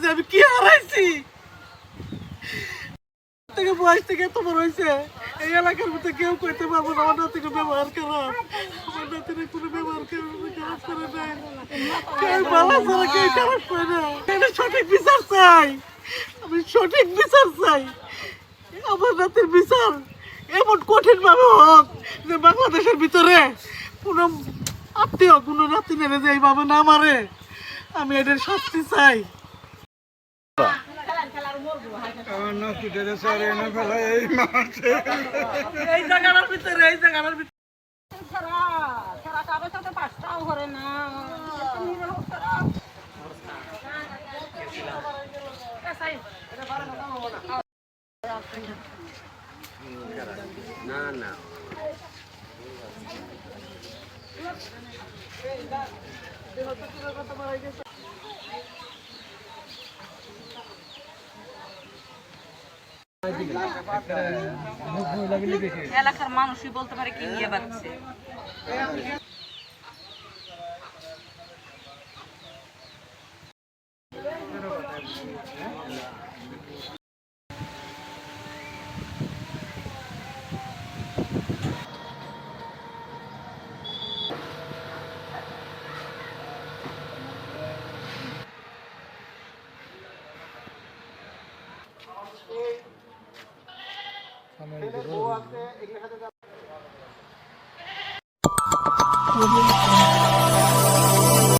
যে আমি কি হারাইছি? থেকে বয়স থেকে হয়েছে, এই এলাকার মধ্যে কেউ কইতে পারব না, আমার ব্যবহার আমার কোনো ব্যবহার করে কেউ ছাড়া কেউ খারাপ করে না। এটা সঠিক বিচার চাই। আমি সঠিক বিচার চাই। আমার নাতির বিচার এমন কঠিন ভাবে হোক যে বাংলাদেশের ভিতরে কোনো আত্মীয় কোনো নাতি নেবে যে এইভাবে না মারে। আমি এদের শাস্তি চাই। আমার মাঠে এই জায়গাটার ভিতরে এই না সারা এলাকার মানুষই বলতে পারে কি নিয়ে বাচ্চে আমি